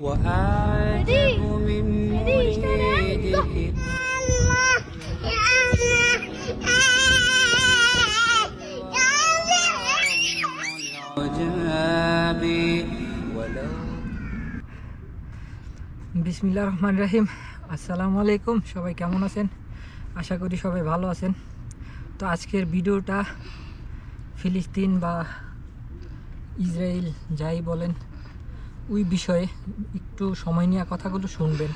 وآتوا من مريده وجابي ولو বিসমিল্লা রহমান রাহিম আসসালামু আলাইকুম সবাই কেমন আছেন আশা করি সবাই ভালো আছেন তো আজকের ভিডিওটা ফিলিস্তিন বা ইসরায়েল যাই বলেন ওই বিষয়ে একটু সময় নিয়ে কথাগুলো শুনবেন।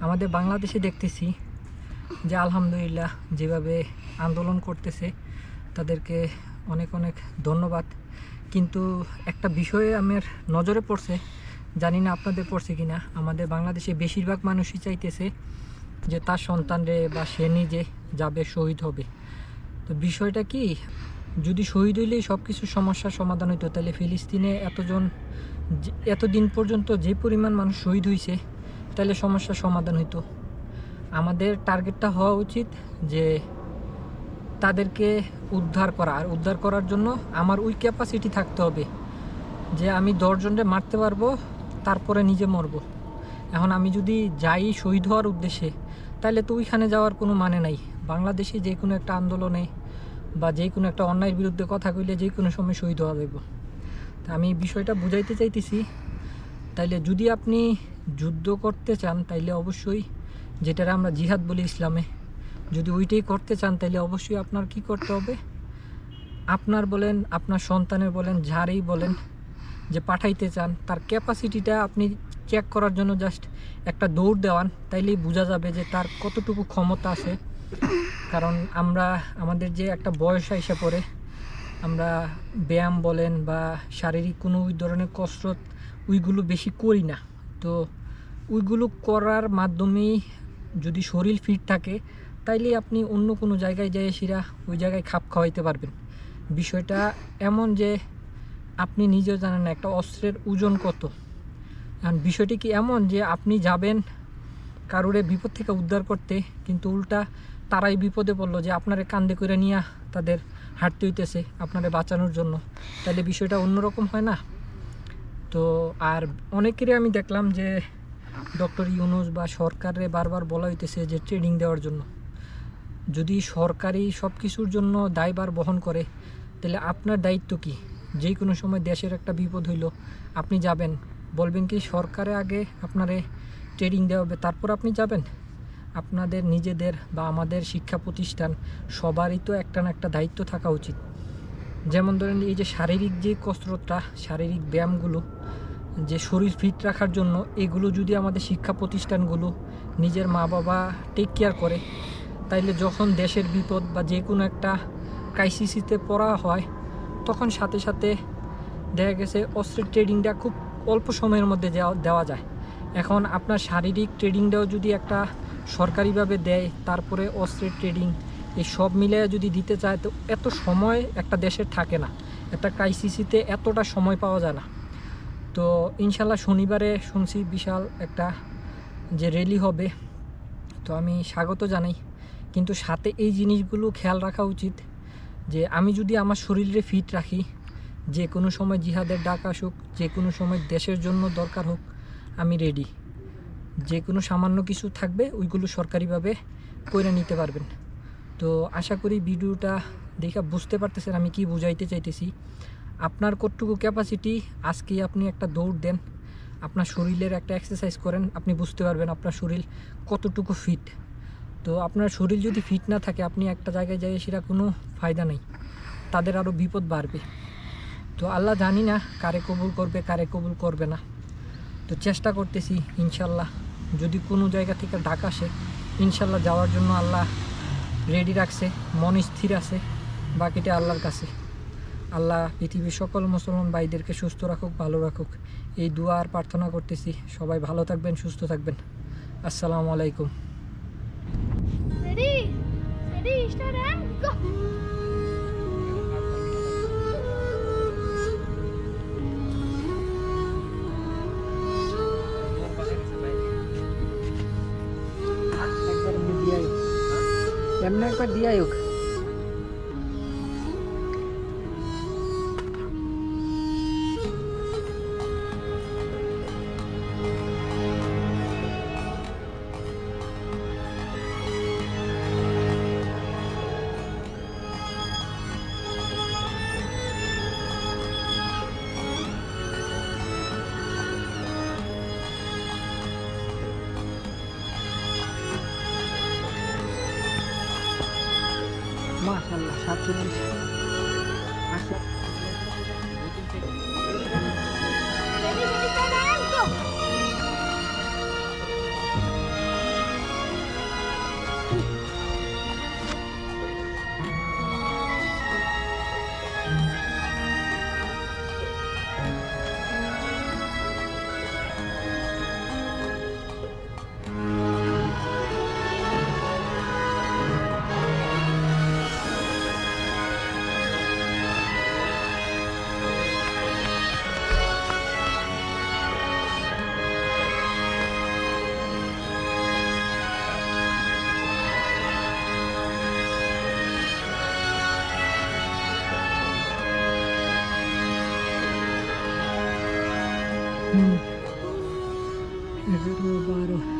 আমাদের বাংলাদেশে দেখতেছি যে আলহামদুলিল্লাহ যেভাবে আন্দোলন করতেছে, তাদেরকে অনেক অনেক ধন্যবাদ। কিন্তু একটা বিষয়ে আমার নজরে পড়ছে, জানি না আপনাদের পড়ছে কি না আমাদের বাংলাদেশে বেশিরভাগ মানুষই চাইতেছে যে তার সন্তানরে বা সে নিজে যাবে, শহীদ হবে। তো বিষয়টা কি, যদি শহীদ হইলেই সব কিছু সমস্যার সমাধান হইতো, তাহলে ফিলিস্তিনে এতজন এতদিন পর্যন্ত যে পরিমাণ মানুষ শহীদ হয়েছে তাহলে সমস্যার সমাধান হইতো। আমাদের টার্গেটটা হওয়া উচিত যে তাদেরকে উদ্ধার করা। আর উদ্ধার করার জন্য আমার ওই ক্যাপাসিটি থাকতে হবে যে আমি দশজনকে মারতে পারব, তারপরে নিজে মরবো। এখন আমি যদি যাই শহীদ হওয়ার উদ্দেশ্যে তাহলে তো ওইখানে যাওয়ার কোনো মানে নাই। বাংলাদেশে যে কোনো একটা আন্দোলনে বা যে কোনো একটা অন্যায়ের বিরুদ্ধে কথা কইলে যে কোনো সময় শহীদ হওয়া যাইব। তা আমি বিষয়টা বুঝাইতে চাইতেছি। তাইলে যদি আপনি যুদ্ধ করতে চান, তাইলে অবশ্যই যেটারা আমরা জিহাদ বলি ইসলামে, যদি ওইটাই করতে চান, তাইলে অবশ্যই আপনার কি করতে হবে? আপনার বলেন, আপনার সন্তানের বলেন, যারই বলেন, যে পাঠাইতে চান, তার ক্যাপাসিটিটা আপনি চেক করার জন্য জাস্ট একটা দৌড় দেওয়ান, তাইলেই বোঝা যাবে যে তার কতটুকু ক্ষমতা আছে। কারণ আমরা, আমাদের যে একটা বয়স এসে পড়ে আমরা ব্যায়াম বলেন বা শারীরিক কোনো ওই ধরনের কসরত ওইগুলো বেশি করি না। তো ওইগুলো করার মাধ্যমেই যদি শরীর ফিট থাকে, তাইলে আপনি অন্য কোনো জায়গায় যাই সেরা ওই জায়গায় খাপ খাওয়াইতে পারবেন। বিষয়টা এমন যে আপনি নিজেও জানেন না, একটা অস্ত্রের ওজন কত। আর বিষয়টি কি এমন যে আপনি যাবেন কারোরে বিপদ থেকে উদ্ধার করতে, কিন্তু উল্টা তারাই বিপদে পড়ল যে আপনারে কান্দে করে নিয়ে তাদের হাঁটতে হইতেছে আপনারে বাঁচানোর জন্য। তাহলে বিষয়টা অন্যরকম হয় না? তো আর অনেকেরই আমি দেখলাম যে ডক্টর ইউনুস বা সরকারে বারবার বলা হইতেছে যে ট্রেনিং দেওয়ার জন্য। যদি সরকারি সব কিছুর জন্য দায়ভার বহন করে তাহলে আপনার দায়িত্ব কি? যে কোনো সময় দেশের একটা বিপদ হইল, আপনি যাবেন। বলবেন কি সরকারে আগে আপনারে ট্রেনিং দেওয়া হবে, তারপর আপনি যাবেন? আপনাদের নিজেদের বা আমাদের শিক্ষা প্রতিষ্ঠান সবারই তো একটা না একটা দায়িত্ব থাকা উচিত। যেমন ধরেন এই যে শারীরিক যে কসরতটা, শারীরিক ব্যায়ামগুলো, যে শরীর ফিট রাখার জন্য, এগুলো যদি আমাদের শিক্ষা প্রতিষ্ঠানগুলো নিজের মা বাবা টেক কেয়ার করে, তাইলে যখন দেশের বিপদ বা যে কোনো একটা ক্রাইসিসিতে পড়া হয়, তখন সাথে সাথে দেখা গেছে অস্ত্রের ট্রেডিংটা খুব অল্প সময়ের মধ্যে দেওয়া যায়। এখন আপনার শারীরিক ট্রেডিংটাও যদি একটা সরকারিভাবে দেয়, তারপরে অস্ত্রের ট্রেডিং এই সব মিলে যদি দিতে চায়, তো এত সময় একটা দেশের থাকে না। একটা ক্রাইসিসিতে এতটা সময় পাওয়া যায় না। তো ইনশাল্লাহ শনিবারে শুনছি বিশাল একটা যে র্যালি হবে। তো আমি স্বাগত জানাই। কিন্তু সাথে এই জিনিসগুলো খেয়াল রাখা উচিত যে আমি যদি আমার শরীরে ফিট রাখি, যে কোনো সময় জিহাদের ডাক আসুক, যে কোনো সময় দেশের জন্য দরকার হোক, আমি রেডি যে কোনো সামান্য কিছু থাকবে, ওইগুলো সরকারিভাবে করে নিতে পারবেন। তো আশা করি ভিডিওটা দেখে বুঝতে পারতেছেন আমি কি বুঝাইতে চাইতেছি। আপনার কতটুকু ক্যাপাসিটি আজকেই আপনি একটা দৌড় দেন, আপনার শরীরের একটা এক্সারসাইজ করেন, আপনি বুঝতে পারবেন আপনার শরীর কতটুকু ফিট তো আপনার শরীর যদি ফিট না থাকে, আপনি একটা জায়গায় যাই সেটা কোনো ফায়দা নেই, তাদের আরও বিপদ বাড়বে। তো আল্লাহ জানি না কারে কবুল করবে, কারে কবুল করবে না। তো চেষ্টা করতেছি, ইনশাল্লাহ। যদি কোনো জায়গা থেকে ডাক আসে, ইনশাল্লাহ যাওয়ার জন্য আল্লাহ রেডি রাখছে, মন স্থির আছে, বাকিটা আল্লাহর কাছে। আল্লাহ পৃথিবীর সকল মুসলমান ভাইদেরকে সুস্থ রাখুক, ভালো রাখুক। এই দোয়া আর প্রার্থনা করতেছি। সবাই ভালো থাকবেন, সুস্থ থাকবেন। আসসালামু আলাইকুম। এমনি একবার দিয়াই হোক। মাশাল্লাহ সাতচল্লিশ। Every little bottle.